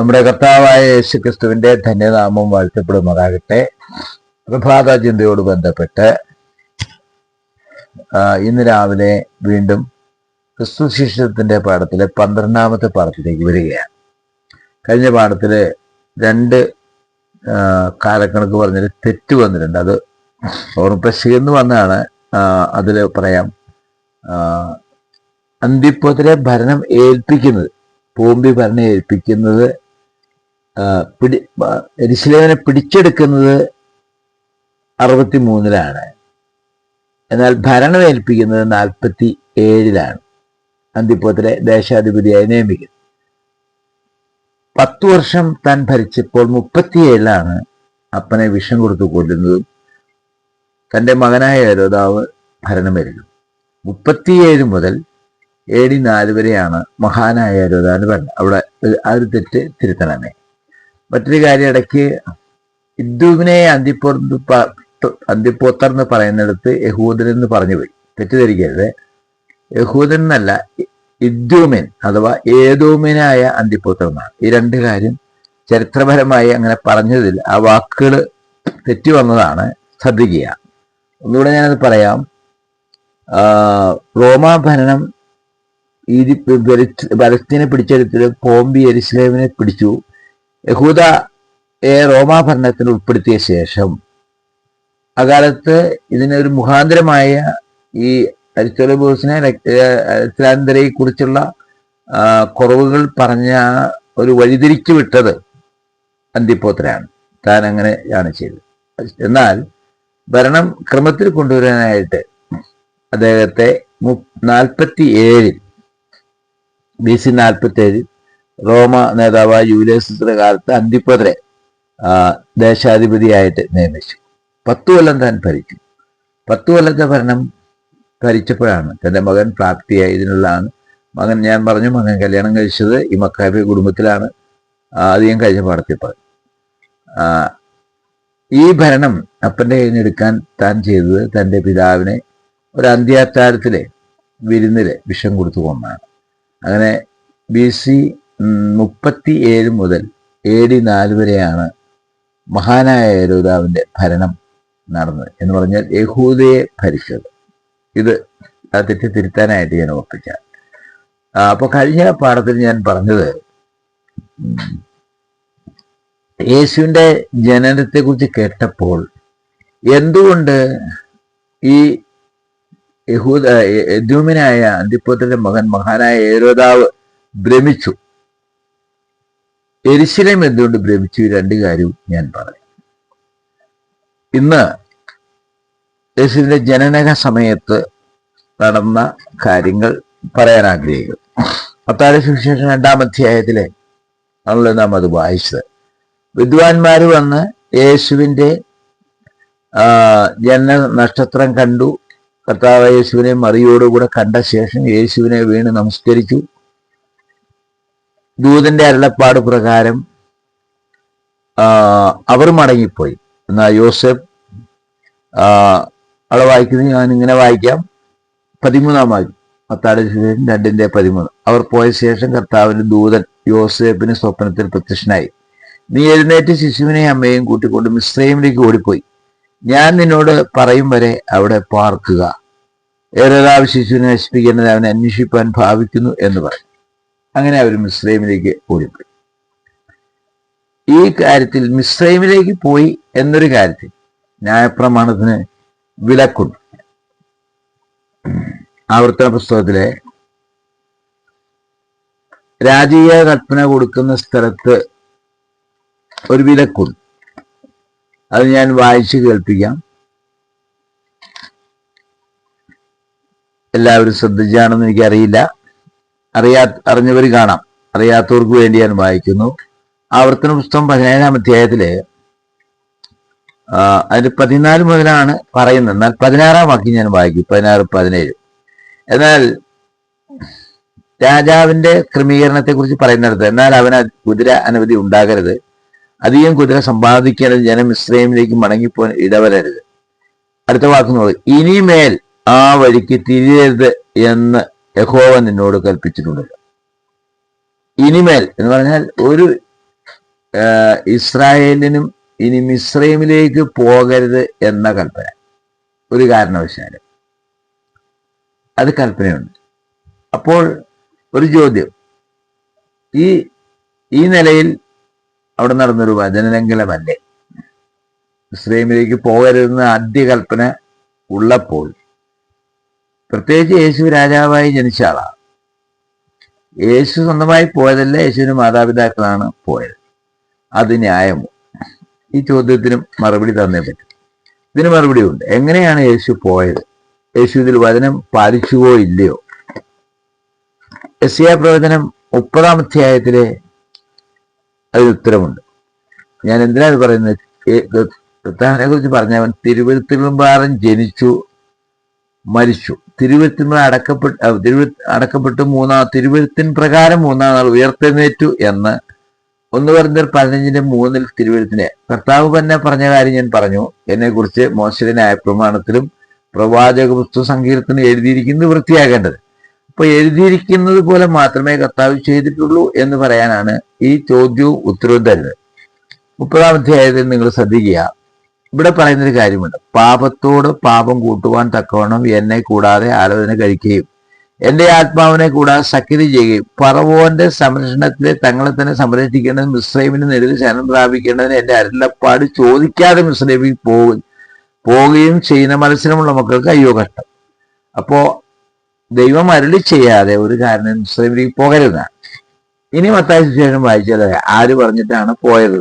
നമ്മുടെ കർത്താവായ യേശു ക്രിസ്തുവിന്റെ ധന്യനാമം വാഴ്ത്തപ്പെടുമാറാകട്ടെ. പ്രഭാത ചിന്തയോട് ബന്ധപ്പെട്ട് ഇന്ന് രാവിലെ വീണ്ടും ക്രിസ്തു ശിഷ്യത്തിന്റെ പാഠത്തിലെ പന്ത്രണ്ടാമത്തെ പാഠത്തിലേക്ക് വരികയാണ്. കഴിഞ്ഞ പാഠത്തിൽ രണ്ട് കാലക്കണക്ക് പറഞ്ഞൊരു തെറ്റ് വന്നിട്ടുണ്ട്. അത് ഓർമ്മപ്രശീന്ന് വന്നാണ് അതിൽ പറയാം അന്തിപ്പത്തിലെ ഭരണം ഏൽപ്പിക്കുന്നത് പൂമ്പി ഭരണം ഏൽപ്പിക്കുന്നത് പിടി എരിശിലേവനെ പിടിച്ചെടുക്കുന്നത് അറുപത്തി മൂന്നിലാണ് എന്നാൽ ഭരണം ഏൽപ്പിക്കുന്നത് നാൽപ്പത്തി ഏഴിലാണ് അന്തിപ്പത്തിലെ ദേശാധിപതിയായി നിയമിക്കുന്നത് പത്തു വർഷം താൻ ഭരിച്ചപ്പോൾ മുപ്പത്തിയേഴിലാണ് അപ്പനെ വിഷം കൊടുത്തു കൊല്ലുന്നതും തന്റെ മകനായ യരോദാവ് ഭരണമേൽക്കും മുപ്പത്തിയേഴ് മുതൽ ഡി നാല് വരെയാണ് മഹാനായ യരോദാവിന് ഭരണം. അവിടെ ആ ഒരു തെറ്റ് തിരുത്തണമേ. മറ്റൊരു കാര്യം ഇടയ്ക്ക് ഇദ്ദുവിനെ അന്തിപ്പോർ അന്തിപ്പോത്തർ എന്ന് പറയുന്നിടത്ത് യഹൂദൻ എന്ന് പറഞ്ഞു പോയി. തെറ്റിദ്ധരിക്കരുത്. യഹൂദൻ എന്നല്ല ഇദ്ദൂമൻ അഥവാ ഏതോമിനായ അന്തിപ്പോത്തർ എന്നാണ്. ഈ രണ്ട് കാര്യം ചരിത്രപരമായി അങ്ങനെ പറഞ്ഞതിൽ ആ വാക്കുകൾ തെറ്റി വന്നതാണ്. ശ്രദ്ധിക്കുക. ഒന്നുകൂടെ ഞാനത് പറയാം. റോമാ ഭരണം ഈ പലസ്തീനെ പിടിച്ചെടുത്തിട്ട് പോംബി എരിസ്ലേമിനെ പിടിച്ചു. യഹൂദ റോമാ ഭരണത്തിൽ ഉൾപ്പെടുത്തിയ ശേഷം അകാലത്ത് ഇതിനൊരു മുഖാന്തരമായ ഈ അരിസ്റ്റോലബോസിനെ അരിസ്റ്റലാന്തരയെ കുറിച്ചുള്ള കുറവുകൾ പറഞ്ഞ ഒരു വഴിതിരിച്ചു വിട്ടത് അന്തിപ്പോത്തരാണ് താൻ അങ്ങനെയാണ് ചെയ്തത് എന്നാൽ ഭരണം ക്രമത്തിൽ കൊണ്ടുവരാനായിട്ട് അദ്ദേഹത്തെ നാൽപ്പത്തി ഏഴിൽ ബി സി നാൽപ്പത്തി ഏഴിൽ റോമ നേതാവായ യൂലിയസിന്റെ കാലത്ത് അന്തിപ്പതരെ ദേശാധിപതിയായിട്ട് നിയമിച്ചു. പത്തു കൊല്ലം താൻ ഭരിച്ചു പത്തു കൊല്ലത്തെ ഭരണം ഭരിച്ചപ്പോഴാണ് തന്റെ മകൻ പ്രാപ്തിയായി. ഇതിനുള്ളതാണ് മകൻ ഞാൻ പറഞ്ഞു മകൻ കല്യാണം കഴിച്ചത് ഈ മക്കാബി കുടുംബത്തിലാണ്. അധികം കഴിഞ്ഞ പാടത്തിൽ പറഞ്ഞു. ഈ ഭരണം അപ്പന്റെ കയ്യിൽ എടുക്കാൻ താൻ ചെയ്തത് തന്റെ പിതാവിനെ ഒരു അന്ത്യാത്താരത്തിലെ വിരുന്നിലെ വിഷം കൊടുത്തു കൊന്നാണ്. അങ്ങനെ ബി സി മുപ്പത്തി ഏഴ് മുതൽ എ ഡി നാല് വരെയാണ് മഹാനായ യരോദാവിന്റെ ഭരണം നടന്നത് എന്ന് പറഞ്ഞാൽ യഹൂദയെ ഭരിച്ചത്. ഇത് ആ തെറ്റ് തിരുത്താനായിട്ട് ഞാൻ ഓർപ്പിക്കാം. അപ്പൊ കഴിഞ്ഞ പാഠത്തിൽ ഞാൻ പറഞ്ഞത് യേശുവിന്റെ യേശുവിന്റെ ജനനത്തെ കുറിച്ച് കേട്ടപ്പോൾ എന്തുകൊണ്ട് ഈ യഹൂദ യദ്യൂമിനായ അന്തിപ്പോത്തിന്റെ മകൻ മഹാനായ ഏരോദാവ് ഭ്രമിച്ചു? എരിശിലേം എന്തുകൊണ്ട് ഭ്രമിച്ചു? രണ്ട് കാര്യവും ഞാൻ പറയും ഇന്ന് യേശുവിന്റെ ജനനക സമയത്ത് നടന്ന കാര്യങ്ങൾ പറയാൻ ആഗ്രഹിക്കുന്നു. പത്താഴ്ച സുവിശേഷം രണ്ടാം അധ്യായത്തിലെ ആണല്ലോ നാം അത് വായിച്ചത്. വിദ്വാൻമാർ വന്ന് യേശുവിന്റെ ജന ജനന നക്ഷത്രം കണ്ടു. കർത്താവ് യേശുവിനെ മറിയോടുകൂടെ കണ്ട ശേഷം യേശുവിനെ വീണ് നമസ്കരിച്ചു. ദൂതന്റെ അരുളപ്പാട് പ്രകാരം അവർ മടങ്ങിപ്പോയി. എന്നാ യോസഫ് അവളെ വായിക്കുന്നത് ഞാൻ ഇങ്ങനെ വായിക്കാം. പതിമൂന്നാം പത്താട് സുവിശേഷം രണ്ടിന്റെ പതിമൂന്ന്. അവർ പോയ ശേഷം കർത്താവിന്റെ ദൂതൻ യോസേപ്പിന് സ്വപ്നത്തിൽ പ്രത്യക്ഷനായി. നീ എഴുന്നേറ്റ് ശിശുവിനെ അമ്മയും കൂട്ടിക്കൊണ്ട് മിശ്രയിലേക്ക് ഓടിപ്പോയി. ഞാൻ നിന്നോട് പറയും വരെ അവിടെ പാർക്കുക. ഏതൊരാൾ ശിശുവിനെ നശിപ്പിക്കേണ്ടത് അവനെ അന്വേഷിപ്പാൻ ഭാവിക്കുന്നു എന്ന് പറഞ്ഞു അങ്ങനെ അവർ മിസ്രൈമിലേക്ക് ഓടിപ്പോയി. ഈ കാര്യത്തിൽ മിസ്രൈമിലേക്ക് പോയി എന്നൊരു കാര്യത്തിൽ ന്യായപ്രമാണത്തിന് വിലക്കുണ്ട്. ആവർത്തന പുസ്തകത്തിലെ രാജീയ കൽപ്പന കൊടുക്കുന്ന സ്ഥലത്ത് ഒരു വിലക്കുണ്ട്. അത് ഞാൻ വായിച്ചു കേൾപ്പിക്കാം. എല്ലാവരും ശ്രദ്ധിച്ചാണെന്ന് എനിക്കറിയില്ല. അറിയാ അറിഞ്ഞവർ കാണാം. അറിയാത്തവർക്ക് വേണ്ടി ഞാൻ വായിക്കുന്നു. ആവർത്തന പുസ്തകം പതിനേഴാം അധ്യായത്തിൽ അതിന് പതിനാല് മുതലാണ് പറയുന്നത്. എന്നാൽ പതിനാറാം വാക്യം ഞാൻ വായിക്കും. പതിനാറ് പതിനേഴ്. എന്നാൽ രാജാവിന്റെ ക്രമീകരണത്തെ കുറിച്ച് പറയുന്നിടത്ത് എന്നാൽ അവന് കുതിര അനവധി ഉണ്ടാകരുത്. അധികം കുതിര സമ്പാദിക്കേണ്ടത് ജനം ഇസ്രൈമിലേക്ക് മടങ്ങിപ്പോൻ ഇടവരരുത്. അടുത്ത വാക്ക് നോക്കുക ഇനിമേൽ ആ വഴിക്ക് തിരിയരുത് എന്ന് യഹോവ നിന്നോട് കൽപ്പിച്ചിട്ടുണ്ടല്ലോ ഇനിമേൽ എന്ന് പറഞ്ഞാൽ ഒരു ഇസ്രായേലിനും ഇനി മിസ്രൈമിലേക്ക് പോകരുത് എന്ന കൽപ്പന. ഒരു കാരണവശാലും. അത് കൽപ്പനയുണ്ട്. അപ്പോൾ ഒരു ചോദ്യം. ഈ ഈ നിലയിൽ അവിടെ നടന്നൊരു വചനലംഘനമല്ലേ? ഇസ്രൈമിലേക്ക് പോകരുതെന്ന് ആദ്യ കൽപ്പന ഉള്ളപ്പോൾ പ്രത്യേകിച്ച് യേശു രാജാവായി ജനിച്ച ആളാണ് യേശു സ്വന്തമായി പോയതല്ല യേശുവിന് മാതാപിതാക്കളാണ് പോയത്. അത് ന്യായമോ? ഈ ചോദ്യത്തിനും മറുപടി തന്നേ പറ്റും. ഇതിന് മറുപടി ഉണ്ട്. എങ്ങനെയാണ് യേശു പോയത്? യേശു ഇതിൽ വചനം പാലിച്ചുവോ ഇല്ലയോ? എസിയ പ്രവചനം മുപ്പതാം അധ്യായത്തിലെ അതിന് ഉത്തരമുണ്ട്. ഞാൻ എന്തിനാണ് പറയുന്നത്? കുറിച്ച് പറഞ്ഞവൻ തിരുവനന്തപുരം ജനിച്ചു മരിച്ചു. തിരുവരുത്തിന്മ അടക്കപ്പെട്ട് തിരുവ അടക്കപ്പെട്ട് മൂന്നാം തിരുവരുത്തിൻ പ്രകാരം മൂന്നാം നാൾ ഉയർത്തെഴുന്നേറ്റു എന്ന് ഒന്ന് പറഞ്ഞ പതിനഞ്ചിന്റെ മൂന്നിൽ തിരുവരുത്തിനെ കർത്താവ് തന്നെ പറഞ്ഞ കാര്യം ഞാൻ പറഞ്ഞു. എന്നെ കുറിച്ച് മോശയുടെ ന്യായപ്രമാണത്തിലും പ്രവാചക പുസ്തക സങ്കീർത്തനം എഴുതിയിരിക്കുന്നത് വൃത്തിയാകേണ്ടത്. അപ്പൊ എഴുതിയിരിക്കുന്നത് പോലെ മാത്രമേ കർത്താവ് ചെയ്തിട്ടുള്ളൂ എന്ന് പറയാനാണ് ഈ ചോദ്യവും ഉത്തരവും തരുന്നത്. മുപ്പതാം അധ്യായത്തിൽ നിങ്ങൾ ശ്രദ്ധിക്കുക. ഇവിടെ പറയുന്നൊരു കാര്യമുണ്ട്. പാപത്തോട് പാപം കൂട്ടുവാൻ തക്കവണ്ണം എന്നെ കൂടാതെ ആലോചന കഴിക്കുകയും എന്റെ ആത്മാവിനെ കൂടാതെ സഖ്യത ചെയ്യുകയും പറവോന്റെ സംരക്ഷണത്തിലെ തങ്ങളെ തന്നെ സംരക്ഷിക്കേണ്ടത് മിസ്രൈമിന് നെടുവിൽ ശരണം പ്രാപിക്കേണ്ടതിന് എന്റെ അരുളപ്പാട് ചോദിക്കാതെ മിസ്രൈമിൽ പോകും പോവുകയും ചെയ്യുന്ന മത്സരമുള്ള മക്കൾക്ക് അയ്യോ കഷ്ടം. അപ്പോ ദൈവം അരുളി ചെയ്യാതെ ഒരു കാരണം മുസ്ലിമിലേക്ക് പോകരുതാണ് ഇനി മത്തായ ശേഷം വായിച്ചാൽ ആര് പറഞ്ഞിട്ടാണ് പോയത്?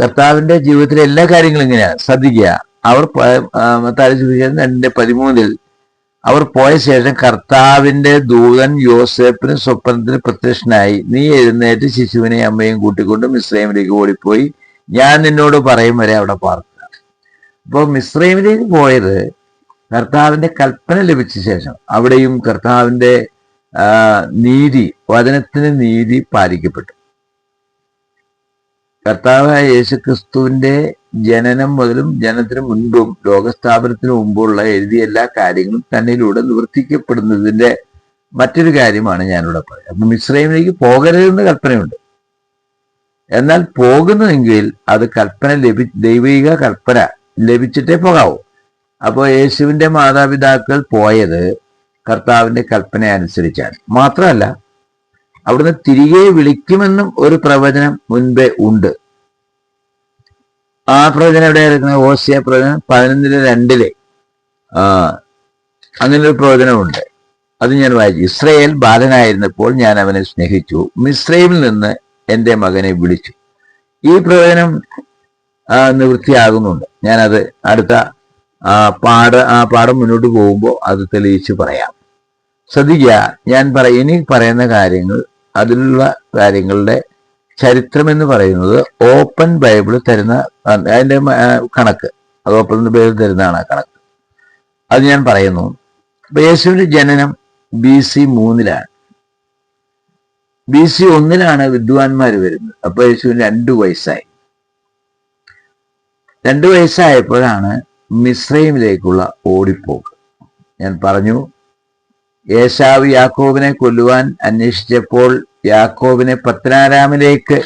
കർത്താവിന്റെ ജീവിതത്തിലെ എല്ലാ കാര്യങ്ങളും ഇങ്ങനെയാണ് ശ്രദ്ധിക്കുക. അവർ മത്തായി രണ്ടിന്റെ പതിമൂന്നിൽ അവർ പോയ ശേഷം കർത്താവിന്റെ ദൂതൻ യോസേപ്പിന് സ്വപ്നത്തിന് പ്രത്യക്ഷനായി നീ എഴുന്നേറ്റ് ശിശുവിനെ അമ്മയും കൂട്ടിക്കൊണ്ട് മിസ്രൈമിലേക്ക് ഓടിപ്പോയി. ഞാൻ നിന്നോട് പറയും വരെ അവിടെ പാർക്കുക. അപ്പോൾ മിസ്രൈമിലേക്ക് പോയത് കർത്താവിന്റെ കൽപ്പന ലഭിച്ച ശേഷം അവിടെയും കർത്താവിന്റെ നീതി വചനത്തിന് നീതി പാലിക്കപ്പെട്ടു. കർത്താവായ യേശുക്രിസ്തുവിന്റെ ജനനം മുതലും ജനത്തിന് മുൻപും ലോകസ്ഥാപനത്തിന് മുമ്പുള്ള എഴുതിയ എല്ലാ കാര്യങ്ങളും തന്നിലൂടെ നിവർത്തിക്കപ്പെടുന്നതിന്റെ മറ്റൊരു കാര്യമാണ് ഞാനിവിടെ പറയുന്നത്. അപ്പൊ മിശ്രൈമിലേക്ക് പോകരുതെന്ന് കൽപ്പനയുണ്ട്. എന്നാൽ പോകുന്നുവെങ്കിൽ അത് കൽപ്പന ലഭി ദൈവിക കൽപ്പന ലഭിച്ചിട്ടേ പോകാവൂ. അപ്പോൾ യേശുവിന്റെ മാതാപിതാക്കൾ പോയത് കർത്താവിന്റെ കൽപ്പന അനുസരിച്ചാണ് മാത്രമല്ല അവിടുന്ന് തിരികെ വിളിക്കുമെന്നും ഒരു പ്രവചനം മുൻപേ ഉണ്ട്. ആ പ്രവചനം എവിടെയായിരുന്നു ഓസിയ പ്രവചനം പതിനൊന്നിലെ രണ്ടിലെ. ആ അങ്ങനെ ഒരു പ്രവചനമുണ്ട്. അത് ഞാൻ വായിച്ചു. ഇസ്രയേൽ ബാലനായിരുന്നപ്പോൾ ഞാൻ അവനെ സ്നേഹിച്ചു. മിസ്രൈമിൽ നിന്ന് എന്റെ മകനെ വിളിച്ചു. ഈ പ്രവചനം നിവൃത്തിയാകുന്നുണ്ട്. ഞാനത് അടുത്ത പാഠ ആ പാഠം മുന്നോട്ട് പോകുമ്പോൾ അത് തെളിയിച്ച് പറയാം. ശ്രദ്ധിക്കുക ഞാൻ പറ ഇനി പറയുന്ന കാര്യങ്ങൾ അതിലുള്ള കാര്യങ്ങളുടെ ചരിത്രം എന്ന് പറയുന്നത് ഓപ്പൺ ബൈബിൾ തരുന്ന ആ, കണക്ക്. അത് ഓപ്പൺ ബൈബിൾ തരുന്നതാണ് ആ കണക്ക്. അത് ഞാൻ പറയുന്നു. അപ്പൊ യേശുവിന്റെ ജനനം ബി സി മൂന്നിലാണ്. ബി സി ഒന്നിലാണ് വിദ്വാൻമാർ വരുന്നത്. അപ്പൊ യേശുവിന് രണ്ടു വയസ്സായി. രണ്ടു വയസ്സായപ്പോഴാണ് മിശ്രൈമിലേക്കുള്ള ഓടിപ്പോക്ക്. ഞാൻ പറഞ്ഞു യേശാവ് യാക്കോബിനെ കൊല്ലുവാൻ അന്വേഷിച്ചപ്പോൾ യാക്കോബിനെ പത്തനാരാമിലേക്ക്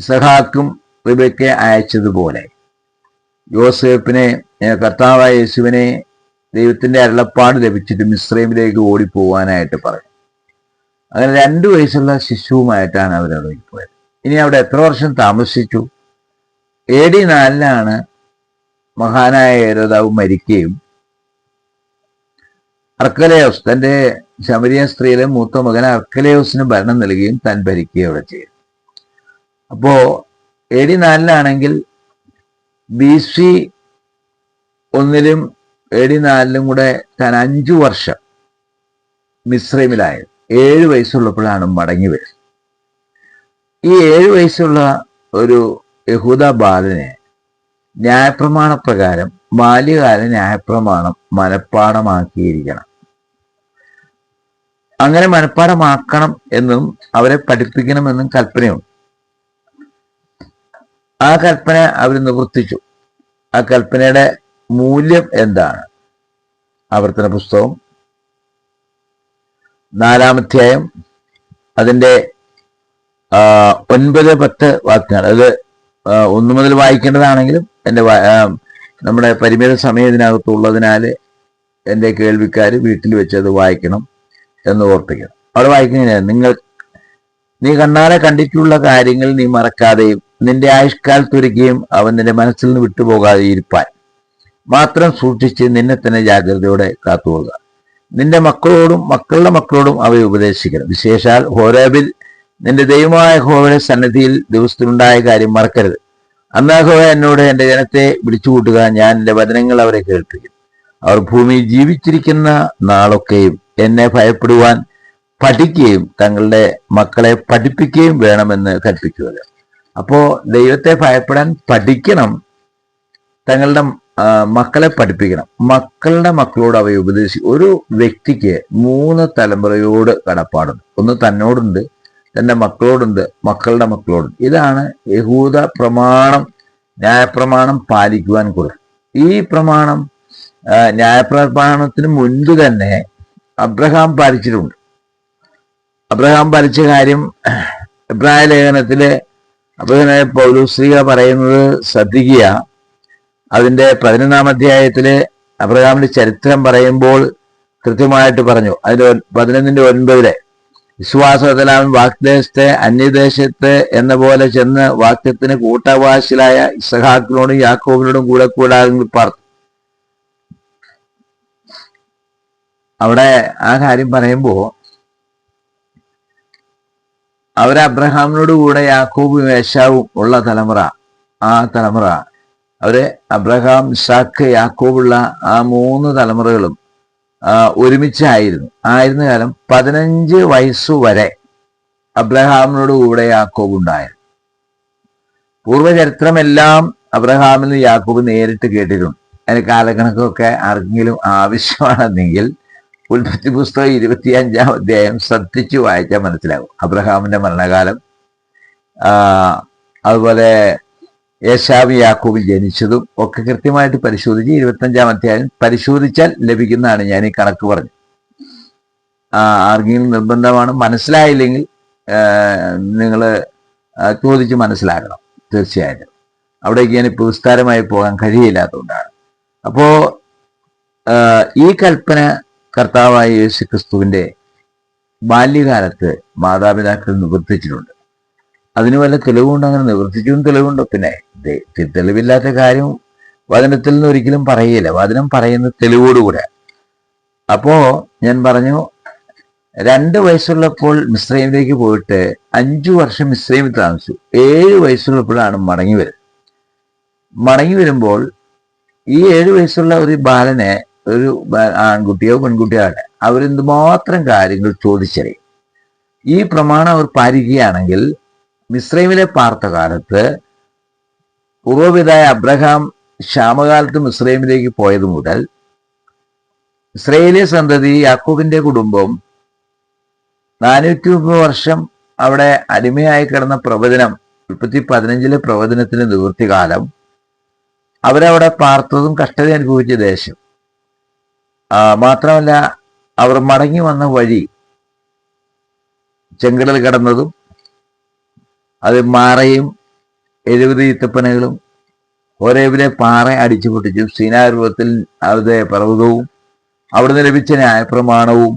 സഹാക്കും റിബയ്ക്ക് അയച്ചതുപോലെ. യോസേഫിനെ കർത്താവായ യേശുവിനെ ദൈവത്തിന്റെ അരുളപ്പാട് ലഭിച്ചിട്ട് മിശ്രൈമിലേക്ക് ഓടിപ്പോവാനായിട്ട് പറഞ്ഞു. അങ്ങനെ രണ്ടു വയസ്സുള്ള ശിശുവുമായിട്ടാണ് അവർ പോയത്. ഇനി അവിടെ എത്ര വർഷം താമസിച്ചു? എ ഡി നാലിലാണ് മഹാനായ ഏരോദാവ് മരിക്കുകയും അർക്കലയോസ് തന്റെ ശബരിയ സ്ത്രീയിലെ മൂത്ത മകൻ അർക്കലയോസിന് ഭരണം നൽകുകയും താൻ ഭരിക്കുകയും അവിടെ ചെയ്തു. അപ്പോ എ ഡി നാലിലാണെങ്കിൽ ബി സി ഒന്നിലും എ ഡി നാലിലും കൂടെ താൻ അഞ്ചു വർഷം മിശ്രമിലായത്. ഏഴ് വയസ്സുള്ളപ്പോഴാണ് മടങ്ങി വരുന്നത്. ഈ ഏഴ് വയസ്സുള്ള ഒരു യഹൂദ ബാലനെ ന്യായപ്രമാണ പ്രകാരം ബാല്യകാല ന്യായപ്രമാണം മനഃപ്പാടമാക്കിയിരിക്കണം അങ്ങനെ മനഃപ്പാടമാക്കണം എന്നും അവരെ പഠിപ്പിക്കണമെന്നും കൽപ്പനയുണ്ട്. ആ കൽപ്പന അവർ നിവർത്തിച്ചു ആ കൽപ്പനയുടെ മൂല്യം എന്താണ്? ആവർത്തന പുസ്തകം. നാലാമധ്യായം അതിന്റെ ഒൻപത് പത്ത് വാക്യങ്ങൾ. അത് ഒന്നു മുതൽ വായിക്കേണ്ടതാണെങ്കിലും എന്റെ നമ്മുടെ പരിമിത സമയം ഇതിനകത്തുള്ളതിനാൽ എന്റെ കേൾവിക്കാർ വീട്ടിൽ വെച്ച് അത് വായിക്കണം എന്ന് ഓർപ്പിക്കണം അവിടെ വായിക്കുന്നതിന് നിങ്ങൾ നീ കണ്ണാലെ കണ്ടിട്ടുള്ള കാര്യങ്ങൾ നീ മറക്കാതെയും നിന്റെ ആയുഷ്കാലത്തൊരുക്കുകയും അവൻ നിന്റെ മനസ്സിൽ നിന്ന് വിട്ടുപോകാതെ ഇരിപ്പാൻ. മാത്രം സൂക്ഷിച്ച് നിന്നെ തന്നെ ജാഗ്രതയോടെ കാത്തുപോകുക നിന്റെ മക്കളോടും മക്കളുടെ മക്കളോടും അവയെ ഉപദേശിക്കണം. വിശേഷാൽ ഹോരേബിൽ നിന്റെ ദൈവമായ ഹോവയുടെ സന്നിധിയിൽ ദിവസത്തിലുണ്ടായ കാര്യം മറക്കരുത്. അന്നാ ഹോവ എന്നോട് എന്റെ ജനത്തെ വിളിച്ചുകൂട്ടുക ഞാൻ എന്റെ വചനങ്ങൾ അവരെ കേൾപ്പിക്കും അവർ ഭൂമിയിൽ ജീവിച്ചിരിക്കുന്ന നാളൊക്കെയും എന്നെ ഭയപ്പെടുവാൻ പഠിക്കുകയും തങ്ങളുടെ മക്കളെ പഠിപ്പിക്കുകയും വേണമെന്ന് കൽപ്പിക്കുക അപ്പോ ദൈവത്തെ ഭയപ്പെടാൻ പഠിക്കണം തങ്ങളുടെ മക്കളെ പഠിപ്പിക്കണം. മക്കളുടെ മക്കളോട് അവയെ ഉപദേശിക്കും ഒരു വ്യക്തിക്ക് മൂന്ന് തലമുറയോട് കടപ്പാടുണ്ട്. ഒന്ന് തന്നോടുണ്ട് തന്റെ മക്കളോടുണ്ട് മക്കളുടെ മക്കളോടുണ്ട്. ഇതാണ് യഹൂദ പ്രമാണം ന്യായപ്രമാണം പാലിക്കുവാൻ കൊടുക്കും ഈ പ്രമാണം ന്യായപ്രമാണത്തിന് മുൻപ് തന്നെ അബ്രഹാം പാലിച്ചിട്ടുണ്ട്. അബ്രഹാം പാലിച്ച കാര്യം അബ്രഹ ലേഖനത്തിലെ അബ്രഹാം പൗലുശ്രീക പറയുന്നത് ശ്രദ്ധിക്കുക. അതിന്റെ പതിനൊന്നാം അധ്യായത്തിലെ അബ്രഹാമിന്റെ ചരിത്രം പറയുമ്പോൾ കൃത്യമായിട്ട് പറഞ്ഞു. അതിന്റെ പതിനൊന്നിന്റെ ഒൻപതിലെ വിശ്വാസത്തിൽ അവൻ വാഗ്ദേശത്തെ അന്യദേശത്ത് എന്ന പോലെ ചെന്ന് വാക്യത്തിന് കൂട്ടവാശിലായ ഇസഹാക്കിനോടും യാക്കോബിനോടും കൂടെ കൂടാതെ പാർത്തു അവിടെ ആ കാര്യം പറയുമ്പോ അവർ അബ്രഹാമിനോട് കൂടെ യാക്കോബും യേശാവും ഉള്ള തലമുറ ആ തലമുറ. അവർ അബ്രഹാം ഇസാഖ് യാക്കോബുള്ള ആ മൂന്ന് തലമുറകളും ഒരുമിച്ചായിരുന്നു. ആയിരുന്ന കാലം പതിനഞ്ച് വയസ്സുവരെ അബ്രഹാമിനോട് കൂടെ യാക്കോബ് ഉണ്ടായിരുന്നു. പൂർവചരിത്രമെല്ലാം അബ്രഹാമിൽ യാക്കോബ് നേരിട്ട് കേട്ടിട്ടുണ്ട്. അതിന് കാലക്കണക്കൊക്കെ ആർക്കെങ്കിലും ആവശ്യമാണെന്നെങ്കിൽ ഉൽപ്പത്തി പുസ്തകം ഇരുപത്തിയഞ്ചാം അധ്യായം ശ്രദ്ധിച്ചു വായിച്ചാൽ മനസ്സിലാകും. അബ്രഹാമിന്റെ മരണകാലം അതുപോലെ യേശാവ് യാക്കൂബിൽ ജനിച്ചതും ഒക്കെ കൃത്യമായിട്ട് പരിശോധിച്ച് ഇരുപത്തഞ്ചാം അധ്യായം പരിശോധിച്ചാൽ ലഭിക്കുന്നതാണ് ഞാൻ ഈ കണക്ക് പറഞ്ഞു ആർക്കെങ്കിലും നിർബന്ധമാണ്? മനസ്സിലായില്ലെങ്കിൽ നിങ്ങൾ ചോദിച്ച് മനസ്സിലാക്കണം തീർച്ചയായിട്ടും. അവിടേക്ക് ഞാൻ ഇപ്പോൾ വിസ്താരമായി പോകാൻ കഴിയില്ലാത്തതുകൊണ്ടാണ്. അപ്പോ ആ, ഈ കൽപ്പന കർത്താവായ യേശു ക്രിസ്തുവിന്റെ ബാല്യകാലത്ത് മാതാപിതാക്കൾ നിവർത്തിച്ചിട്ടുണ്ട്. അതിന് വല്ല തെളിവുണ്ട്? അങ്ങനെ നിവർത്തിച്ചും തെളിവുണ്ടോ. പിന്നെ തെളിവില്ലാത്ത കാര്യം വചനത്തിൽ നിന്ന് ഒരിക്കലും പറയില്ല. വചനം പറയുന്ന തെളിവോടുകൂടെ. അപ്പോ ഞാൻ പറഞ്ഞു രണ്ട് വയസ്സുള്ളപ്പോൾ മിശ്രൈമിലേക്ക് പോയിട്ട് അഞ്ചു വർഷം മിശ്രൈമിൽ താമസിച്ചു. ഏഴ് വയസ്സുള്ളപ്പോഴാണ് മടങ്ങി വരുന്നത്. മടങ്ങി വരുമ്പോൾ ഈ ഏഴ് വയസ്സുള്ള ഒരു ബാലനെ ഒരു ആൺകുട്ടിയോ പെൺകുട്ടിയോ ആണ് അവരെന്ത് മാത്രം കാര്യങ്ങൾ ചോദിച്ചറിയും? ഈ പ്രമാണം അവർ പാലിക്കുകയാണെങ്കിൽ മിശ്രൈമിലെ പാർത്ത കാലത്ത് പൂർവപിതായ അബ്രഹാം ക്ഷാമകാലത്ത് ഇസ്രൈമിലേക്ക് പോയത് മുതൽ ഇസ്രയേലിയ സന്തതി യാക്കൂബിന്റെ കുടുംബം നാനൂറ്റി മുപ്പത് വർഷം അവിടെ അടിമയായി കിടന്ന പ്രവചനം ഉൽപ്പത്തി പതിനഞ്ചിലെ പ്രവചനത്തിന്റെ നിവൃത്തികാലം അവരവിടെ പാർത്തതും കഷ്ടത അനുഭവിച്ച ദേശം. മാത്രമല്ല അവർ മടങ്ങി വന്ന വഴി ചെങ്കടൽ കടന്നതും അത് മാറയും എഴുപത് ഈത്തപ്പനകളും ഓരേവിലെ പാറ അടിച്ചു പൊട്ടിച്ചും സീനാരൂപത്തിൽ അവിടെ പർവതവും അവിടുന്ന് ലഭിച്ച ന്യായപ്രമാണവും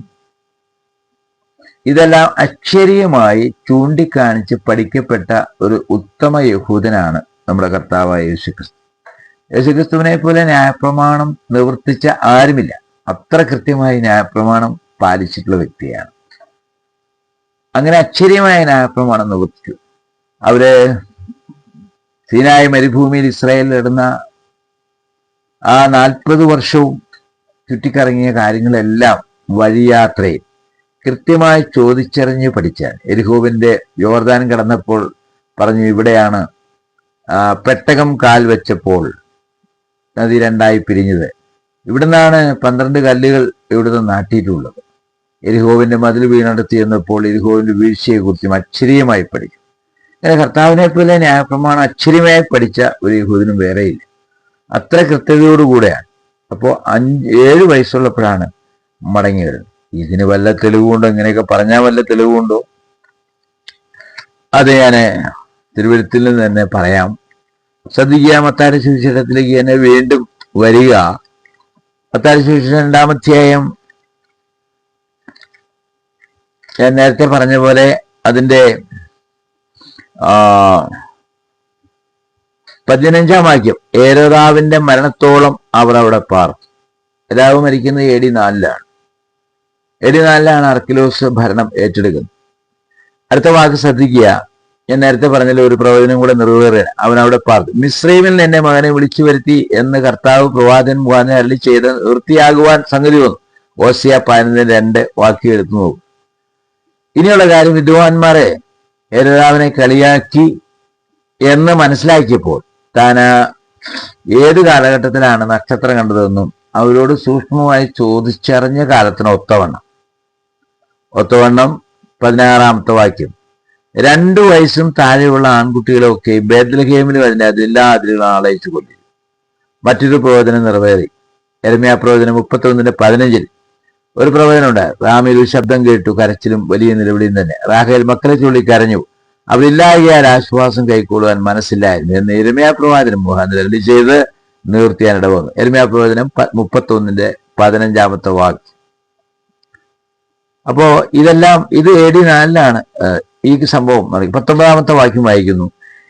ഇതെല്ലാം അക്ഷരീയമായി ചൂണ്ടിക്കാണിച്ച് പഠിക്കപ്പെട്ട ഒരു ഉത്തമ യഹൂദനാണ് നമ്മുടെ കർത്താവായ യേശുക്രിസ്തു. യേശുക്രിസ്തുവിനെ പോലെ ന്യായപ്രമാണം നിവർത്തിച്ച ആരുമില്ല. അത്ര കൃത്യമായി ന്യായപ്രമാണം പാലിച്ചിട്ടുള്ള വ്യക്തിയാണ്. അങ്ങനെ അക്ഷരീയമായ ന്യായപ്രമാണം നിവർത്തിച്ചു. അവർ സീനായ മരുഭൂമിയിൽ ഇസ്രായേലിൽ ഇടുന്ന ആ നാൽപ്പത് വർഷവും ചുറ്റിക്കറങ്ങിയ കാര്യങ്ങളെല്ലാം വഴിയാത്രയിൽ കൃത്യമായി ചോദിച്ചറിഞ്ഞ് പഠിച്ചാൽ എരിഹോവിന്റെ യോർദാൻ കടന്നപ്പോൾ പറഞ്ഞു ഇവിടെയാണ് പെട്ടകം കാൽ വെച്ചപ്പോൾ നദി രണ്ടായി പിരിഞ്ഞത്. ഇവിടുന്നാണ് പന്ത്രണ്ട് കല്ലുകൾ ഇവിടുന്ന് നാട്ടിയിട്ടുള്ളത്. എരിഹോവിന്റെ മതിൽ വീണടുത്തി എന്നപ്പോൾ എരിഹോവിന്റെ വീഴ്ചയെക്കുറിച്ചും അക്ഷരീയമായി അങ്ങനെ കർത്താവിനെ പോലെ ന്യായപ്രമാണം അക്ഷരമായി പഠിച്ച ഒരു യഹൂദനും വേറെയില്ല. അത്ര കൃത്യതയോടുകൂടെയാണ് അപ്പോൾ അഞ്ച് ഏഴ് വയസ്സുള്ളപ്പോഴാണ് മടങ്ങി വരുന്നത് ഇതിന് വല്ല തെളിവുണ്ടോ? ഇങ്ങനെയൊക്കെ പറഞ്ഞാൽ വല്ല തെളിവുണ്ടോ? അത് ഞാൻ തിരുവരുത്തിൽ നിന്ന് തന്നെ പറയാം. ശ്രദ്ധിക്കുക മത്താരി സുവിശേഷത്തിലേക്ക് തന്നെ വീണ്ടും വരിക. മത്താരി സുവിശേഷം രണ്ടാമധ്യായം ഞാൻ നേരത്തെ പറഞ്ഞ പോലെ അതിന്റെ ആ, പതിനഞ്ചാം വാക്യം. ഏരോദാവിന്റെ മരണത്തോളം അവർ അവിടെ പാർത്തു. ഏതാവ് മരിക്കുന്നത് എ ഡി നാലിലാണ്. എ ഡി നാലിലാണ് അർക്കിലോസ് ഭരണം ഏറ്റെടുക്കുന്നത്. അടുത്ത വാക്ക് ശ്രദ്ധിക്കുക. ഞാൻ നേരത്തെ പറഞ്ഞതിൽ ഒരു പ്രവചനം കൂടെ നിറവേറുകയാണ് അവൻ അവിടെ പാർത്തു. മിശ്രീമിൽ എന്നെ മകനെ വിളിച്ചു വരുത്തി എന്ന് കർത്താവ് പ്രവാചൻ മുഖാന്തരം അരളി ചെയ്ത് വൃത്തിയാകുവാൻ സംഗതി വന്നു. ഓസിയ പതിനൊന്ന് രണ്ട് വാക്കി എടുത്തു നോക്കും. ഇനിയുള്ള കാര്യം വിദ്വാൻമാരെ ഏരോദാവിനെ കളിയാക്കി എന്ന് മനസ്സിലാക്കിയപ്പോൾ താൻ ഏത് കാലഘട്ടത്തിലാണ് നക്ഷത്രം കണ്ടതെന്നും അവരോട് സൂക്ഷ്മമായി ചോദിച്ചറിഞ്ഞ കാലത്തിന് ഒത്തവണ്ണം. ഒത്തവണ്ണം പതിനാറാമത്തെ വാക്യം. രണ്ടു വയസ്സും താഴെയുള്ള ആൺകുട്ടികളൊക്കെ ബേദ്ലഹേമിലും വരുന്ന അതില്ലാ അതിരുകളും ആളയച്ചു കൊണ്ടിരുന്നു മറ്റൊരു പ്രവചനം നിറവേറി. എരമ്യാ പ്രവചനം മുപ്പത്തൊന്നിന്റെ പതിനഞ്ചിൽ. ഒരു പ്രവചനമുണ്ട് റാമിൽ ഒരു ശബ്ദം കേട്ടു. കരച്ചിലും വലിയ നിലവിളിയും തന്നെ. റാഹേൽ മക്കളെ ചൊല്ലി കരഞ്ഞു. ആശ്വാസം കൈക്കൊള്ളുവാൻ മനസ്സില്ലായിരുന്നു. എന്ന് എരുമയാ പ്രവാചനം മുഖാന്തരം അരുളി ചെയ്ത് നിവർത്തിയാൻ ഇടവന്നു എരുമയാ പ്രവചനം മുപ്പത്തി ഒന്നിന്റെ പതിനഞ്ചാമത്തെ വാക്ക് അപ്പോ ഇതെല്ലാം ഇത് എ ഡി നാലിലാണ് ഈ സംഭവം. പത്തൊമ്പതാമത്തെ വാക്യം വായിക്കുന്നു.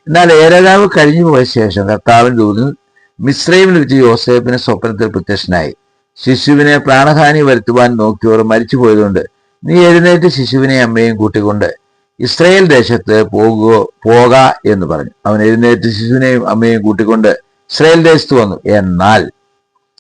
എന്നാൽ ഏരാവ് കഴിഞ്ഞു പോയ ശേഷം കർത്താവിൻ ദൂതൻ മിശ്രൈമിൽ വെച്ച് യോസേഫിന് സ്വപ്നത്തിൽ പ്രത്യക്ഷനായി. ശിശുവിനെ പ്രാണഹാനി വരുത്തുവാൻ നോക്കിയവർ മരിച്ചു പോയതുകൊണ്ട് നീ എഴുന്നേറ്റ് ശിശുവിനെ അമ്മയും കൂട്ടിക്കൊണ്ട് ഇസ്രയേൽ ദേശത്ത് പോകുക പോക എന്ന് പറഞ്ഞു. അവൻ എഴുന്നേറ്റ് ശിശുവിനെയും അമ്മയും കൂട്ടിക്കൊണ്ട് ഇസ്രയേൽ ദേശത്ത് വന്നു. എന്നാൽ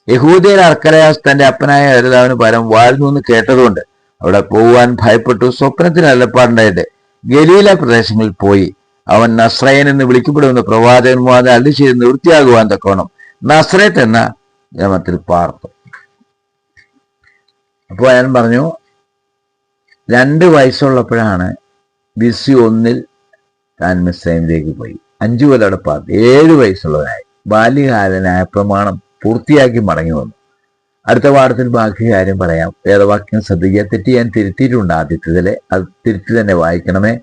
യഹൂദിയൻ അർക്കലയാസ് തന്റെ അപ്പനായ ഹരിതാവിന് പരം വാഴ്ന്നു എന്ന് കേട്ടതുകൊണ്ട് അവിടെ പോകുവാൻ ഭയപ്പെട്ടു. സ്വപ്നത്തിൽ അല്ലപ്പാടുണ്ടായിട്ട് ഗലീല പ്രദേശങ്ങളിൽ പോയി. അവൻ നസ്രയൻ എന്ന് വിളിക്കപ്പെടുന്ന പ്രവാചകന്മാരെ ചെയ്ത് നിവൃത്തിയാകുവാൻ തക്കോണം നസ്രയത്ത് എന്ന ഗ്രാമത്തിൽ പാർത്തു. അപ്പോൾ അയാൾ പറഞ്ഞു രണ്ട് വയസ്സുള്ളപ്പോഴാണ് ബിസി ഒന്നിൽ താൻ മിസ്സൈമിലേക്ക് പോയി. അഞ്ചു കൊല്ലം അവിടെ പാർട്ടി. ഏഴ് വയസ്സുള്ളവനായി. ബാല്യകാലനായ പ്രമാണം പൂർത്തിയാക്കി മടങ്ങി വന്നു. അടുത്ത പാഠത്തിൽ ബാക്കി കാര്യം പറയാം. വേദവാക്യം ശ്രദ്ധിക്കുക. തെറ്റി ഞാൻ തിരുത്തിയിട്ടുണ്ട് ആദ്യത്തിലെ. അത് തിരുത്തി തന്നെ വായിക്കണമേ.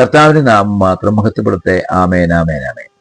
കർത്താവിന് നാമം മാത്രം മഹത്വപ്പെടുത്തേ ആമേൻ.